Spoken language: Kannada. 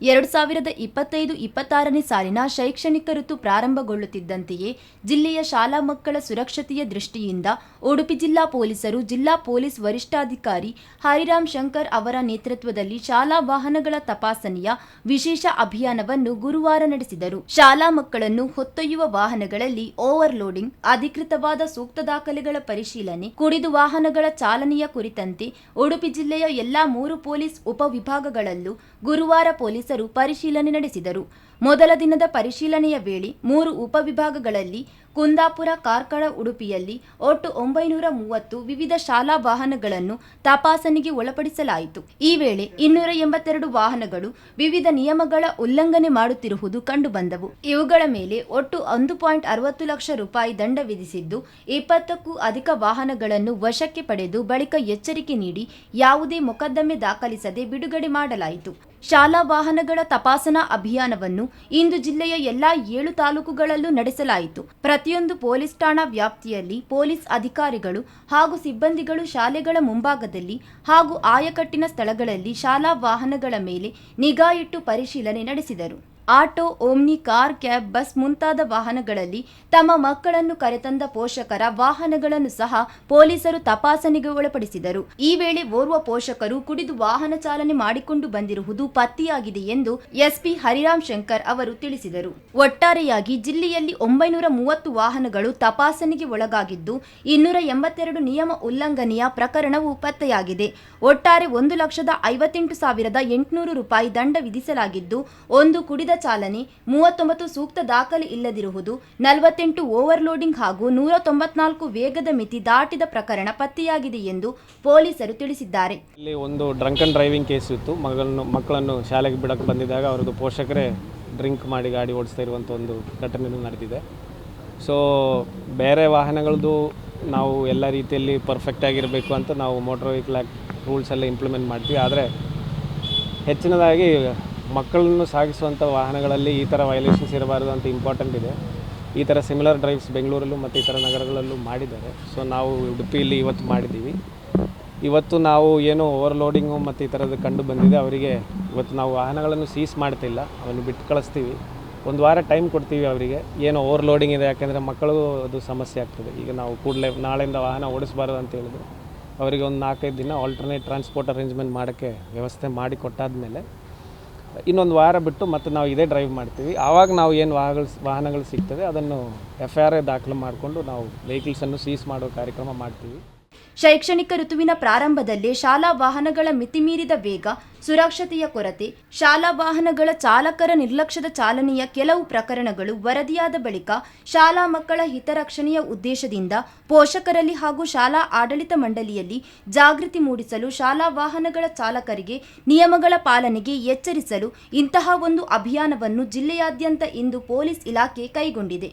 ಎರಡು ಸಾವಿರದ ಇಪ್ಪತ್ತೈದು ಇಪ್ಪತ್ತಾರನೇ ಸಾಲಿನ ಶೈಕ್ಷಣಿಕ ಋತು ಪ್ರಾರಂಭಗೊಳ್ಳುತ್ತಿದ್ದಂತೆಯೇ ಜಿಲ್ಲೆಯ ಶಾಲಾ ಮಕ್ಕಳ ಸುರಕ್ಷತೆಯ ದೃಷ್ಟಿಯಿಂದ ಉಡುಪಿ ಜಿಲ್ಲಾ ಪೊಲೀಸರು ಜಿಲ್ಲಾ ಪೊಲೀಸ್ ವರಿಷ್ಠಾಧಿಕಾರಿ ಹರಿರಾಮ್ ಶಂಕರ್ ಅವರ ನೇತೃತ್ವದಲ್ಲಿ ಶಾಲಾ ವಾಹನಗಳ ತಪಾಸಣೆಯ ವಿಶೇಷ ಅಭಿಯಾನವನ್ನು ಗುರುವಾರ ನಡೆಸಿದರು. ಶಾಲಾ ಮಕ್ಕಳನ್ನು ಹೊತ್ತೊಯ್ಯುವ ವಾಹನಗಳಲ್ಲಿ ಓವರ್ಲೋಡಿಂಗ್, ಅಧಿಕೃತವಾದ ಸೂಕ್ತ ದಾಖಲೆಗಳ ಪರಿಶೀಲನೆ, ಕುಡಿದು ವಾಹನಗಳ ಚಾಲನೆಯ ಕುರಿತಂತೆ ಉಡುಪಿ ಜಿಲ್ಲೆಯ ಎಲ್ಲಾ ಮೂರು ಪೊಲೀಸ್ ಉಪವಿಭಾಗಗಳಲ್ಲೂ ಗುರುವಾರ ಪೊಲೀಸರು ಪರಿಶೀಲನೆ ನಡೆಸಿದರು. ಮೊದಲ ದಿನದ ಪರಿಶೀಲನೆಯ ವೇಳೆ ಮೂರು ಉಪವಿಭಾಗಗಳಲ್ಲಿ ಕುಂದಾಪುರ ಕಾರ್ಕಳ ಉಡುಪಿಯಲ್ಲಿ ಒಟ್ಟು ಒಂಬೈನೂರ ಮೂವತ್ತು ವಿವಿಧ ಶಾಲಾ ವಾಹನಗಳನ್ನು ತಪಾಸಣೆಗೆ ಒಳಪಡಿಸಲಾಯಿತು. ಈ ವೇಳೆ ಇನ್ನೂರ ಎಂಬತ್ತೆರಡು ವಾಹನಗಳು ವಿವಿಧ ನಿಯಮಗಳ ಉಲ್ಲಂಘನೆ ಮಾಡುತ್ತಿರುವುದು ಕಂಡುಬಂದವು. ಇವುಗಳ ಮೇಲೆ ಒಟ್ಟು ಒಂದು ಪಾಯಿಂಟ್ ಅರವತ್ತು ಲಕ್ಷ ರೂಪಾಯಿ ದಂಡ ವಿಧಿಸಿದ್ದು, ಇಪ್ಪತ್ತಕ್ಕೂ ಅಧಿಕ ವಾಹನಗಳನ್ನು ವಶಕ್ಕೆ ಪಡೆದು ಬಳಿಕ ಎಚ್ಚರಿಕೆ ನೀಡಿ ಯಾವುದೇ ಮೊಕದ್ದಮೆ ದಾಖಲಿಸದೆ ಬಿಡುಗಡೆ ಮಾಡಲಾಯಿತು. ಶಾಲಾ ವಾಹನಗಳ ತಪಾಸಣಾ ಅಭಿಯಾನವನ್ನು ಇಂದು ಜಿಲ್ಲೆಯ ಎಲ್ಲಾ ಏಳು ತಾಲೂಕುಗಳಲ್ಲೂ ನಡೆಸಲಾಯಿತು. ಪ್ರತಿಯೊಂದು ಪೊಲೀಸ್ ಠಾಣಾ ವ್ಯಾಪ್ತಿಯಲ್ಲಿ ಪೊಲೀಸ್ ಅಧಿಕಾರಿಗಳು ಹಾಗೂ ಸಿಬ್ಬಂದಿಗಳು ಶಾಲೆಗಳ ಮುಂಭಾಗದಲ್ಲಿ ಹಾಗೂ ಆಯಕಟ್ಟಿನ ಸ್ಥಳಗಳಲ್ಲಿ ಶಾಲಾ ವಾಹನಗಳ ಮೇಲೆ ನಿಗಾ ಇಟ್ಟು ಪರಿಶೀಲನೆ ನಡೆಸಿದರು. Auto, omni, car, cab, bus ಮುಂತಾದ ವಾಹನಗಳಲ್ಲಿ ತಮ್ಮ ಮಕ್ಕಳನ್ನು ಕರೆತಂದ ಪೋಷಕರ ವಾಹನಗಳನ್ನು ಸಹ ಪೊಲೀಸರು ತಪಾಸಣೆಗೆ ಒಳಪಡಿಸಿದರು. ಈ ವೇಳೆ ಓರ್ವ ಪೋಷಕರು ಕುಡಿದು ವಾಹನ ಚಾಲನೆ ಮಾಡಿಕೊಂಡು ಬಂದಿರುವುದು ಪತ್ತೆಯಾಗಿದೆ ಎಂದು ಎಸ್ಪಿ ಹರಿರಾಮ್ ಶಂಕರ್ ಅವರು ತಿಳಿಸಿದರು. ಒಟ್ಟಾರೆಯಾಗಿ ಜಿಲ್ಲೆಯಲ್ಲಿ ಒಂಬೈನೂರ ಮೂವತ್ತು ವಾಹನಗಳು ತಪಾಸಣೆಗೆ ಒಳಗಾಗಿದ್ದು, ಇನ್ನೂರ ಎಂಬತ್ತೆರಡು ನಿಯಮ ಉಲ್ಲಂಘನೆಯ ಪ್ರಕರಣವು ಪತ್ತೆಯಾಗಿದೆ. ಒಟ್ಟಾರೆ ಒಂದು ಲಕ್ಷದ ಐವತ್ತೆಂಟು ಸಾವಿರದ ಎಂಟುನೂರು ರೂಪಾಯಿ ದಂಡ ವಿಧಿಸಲಾಗಿದ್ದು, ಒಂದು ಕುಡಿದ ಚಾಲನೆ, ಮೂವತ್ತೊಂಬತ್ತು ಸೂಕ್ತ ದಾಖಲೆ ಇಲ್ಲದಿರುವುದು, ನಲವತ್ತೆಂಟು ಓವರ್ಲೋಡಿಂಗ್ ಹಾಗೂ ನೂರ ತೊಂಬತ್ನಾಲ್ಕು ವೇಗದ ಮಿತಿ ದಾಟಿದ ಪ್ರಕರಣ ಪತ್ತೆಯಾಗಿದೆ ಎಂದು ಪೊಲೀಸರು ತಿಳಿಸಿದ್ದಾರೆ. ಇಲ್ಲಿ ಒಂದು ಡ್ರಂಕ್ ಅಂಡ್ ಡ್ರೈವಿಂಗ್ ಕೇಸ್ ಇತ್ತು. ಮಗಳನ್ನು, ಮಕ್ಕಳನ್ನು ಶಾಲೆಗೆ ಬಿಡಕ್ಕೆ ಬಂದಿದ್ದಾಗ ಅವ್ರದ್ದು ಪೋಷಕರೇ ಡ್ರಿಂಕ್ ಮಾಡಿ ಗಾಡಿ ಓಡಿಸ್ತಾ ಇರುವಂಥ ಒಂದು ಘಟನೆ ನಡೆದಿದೆ. ಸೊ ಬೇರೆ ವಾಹನಗಳದ್ದು ನಾವು ಎಲ್ಲ ರೀತಿಯಲ್ಲಿ ಪರ್ಫೆಕ್ಟ್ ಆಗಿರಬೇಕು ಅಂತ ನಾವು ಮೋಟರ್ ವೆಹಿಕಲ್ ಆ್ಯಕ್ಟ್ ರೂಲ್ಸ್ ಎಲ್ಲ ಇಂಪ್ಲಿಮೆಂಟ್ ಮಾಡ್ತೀವಿ. ಆದರೆ ಹೆಚ್ಚಿನದಾಗಿ ಮಕ್ಕಳನ್ನು ಸಾಗಿಸುವಂಥ ವಾಹನಗಳಲ್ಲಿ ಈ ಥರ ವೈಲೇಷನ್ಸ್ ಇರಬಾರ್ದು ಅಂತ ಇಂಪಾರ್ಟೆಂಟ್ ಇದೆ. ಈ ಥರ ಸಿಮಿಲರ್ ಡ್ರೈವ್ಸ್ ಬೆಂಗಳೂರಲ್ಲೂ ಮತ್ತು ಇತರ ನಗರಗಳಲ್ಲೂ ಮಾಡಿದ್ದಾರೆ. ಸೊ ನಾವು ಉಡುಪಿಯಲ್ಲಿ ಇವತ್ತು ಮಾಡಿದ್ದೀವಿ. ಇವತ್ತು ನಾವು ಏನು ಓವರ್ಲೋಡಿಂಗು ಮತ್ತು ಈ ಥರದ್ದು ಕಂಡು ಬಂದಿದೆ. ಅವರಿಗೆ ಇವತ್ತು ನಾವು ವಾಹನಗಳನ್ನು ಸೀಸ್ ಮಾಡ್ತಿಲ್ಲ. ಅವನ್ನ ಬಿಟ್ಟು ಕಳಿಸ್ತೀವಿ. ಒಂದು ವಾರ ಟೈಮ್ ಕೊಡ್ತೀವಿ ಅವರಿಗೆ. ಏನು ಓವರ್ಲೋಡಿಂಗ್ ಇದೆ. ಯಾಕೆಂದರೆ ಮಕ್ಕಳಿಗೂ ಅದು ಸಮಸ್ಯೆ ಆಗ್ತದೆ. ಈಗ ನಾವು ಕೂಡಲೇ ನಾಳೆಯಿಂದ ವಾಹನ ಓಡಿಸಬಾರ್ದು ಅಂತ ಹೇಳಿದ್ರು. ಅವರಿಗೆ ಒಂದು ನಾಲ್ಕೈದು ದಿನ ಆಲ್ಟರ್ನೇಟ್ ಟ್ರಾನ್ಸ್ಪೋರ್ಟ್ ಅರೇಂಜ್ಮೆಂಟ್ ಮಾಡೋಕ್ಕೆ ವ್ಯವಸ್ಥೆ ಮಾಡಿ ಕೊಟ್ಟಾದಮೇಲೆ ಇನ್ನೊಂದು ವಾರ ಬಿಟ್ಟು ಮತ್ತೆ ನಾವು ಇದೇ ಡ್ರೈವ್ ಮಾಡ್ತೀವಿ. ಆವಾಗ ನಾವು ಏನು ವಾಹನಗಳು ವಾಹನಗಳು ಸಿಗ್ತದೆ ಅದನ್ನು ಎಫ್ ಐ ಆರ್ ದಾಖಲು ಮಾಡಿಕೊಂಡು ನಾವು ವೆಹಿಕಲ್ಸನ್ನು ಸೀಸ್ ಮಾಡೋ ಕಾರ್ಯಕ್ರಮ ಮಾಡ್ತೀವಿ. ಶೈಕ್ಷಣಿಕ ಋತುವಿನ ಪ್ರಾರಂಭದಲ್ಲಿ ಶಾಲಾ ವಾಹನಗಳ ಮಿತಿಮೀರಿದ ವೇಗ ಸುರಕ್ಷತೆಯ ಕೊರತೆ, ಶಾಲಾ ವಾಹನಗಳ ಚಾಲಕರ ನಿರ್ಲಕ್ಷ್ಯದ ಚಾಲನೆಯ ಕೆಲವು ಪ್ರಕರಣಗಳು ವರದಿಯಾದ ಬಳಿಕ ಶಾಲಾ ಮಕ್ಕಳ ಹಿತರಕ್ಷಣೆಯ ಉದ್ದೇಶದಿಂದ ಪೋಷಕರಲ್ಲಿ ಹಾಗೂ ಶಾಲಾ ಆಡಳಿತ ಮಂಡಳಿಯಲ್ಲಿ ಜಾಗೃತಿ ಮೂಡಿಸಲು ಶಾಲಾ ವಾಹನಗಳ ಚಾಲಕರಿಗೆ ನಿಯಮಗಳ ಪಾಲನೆಗೆ ಎಚ್ಚರಿಸಲು ಇಂತಹ ಒಂದು ಅಭಿಯಾನವನ್ನು ಜಿಲ್ಲೆಯಾದ್ಯಂತ ಇಂದು ಪೊಲೀಸ್ ಇಲಾಖೆ ಕೈಗೊಂಡಿದೆ.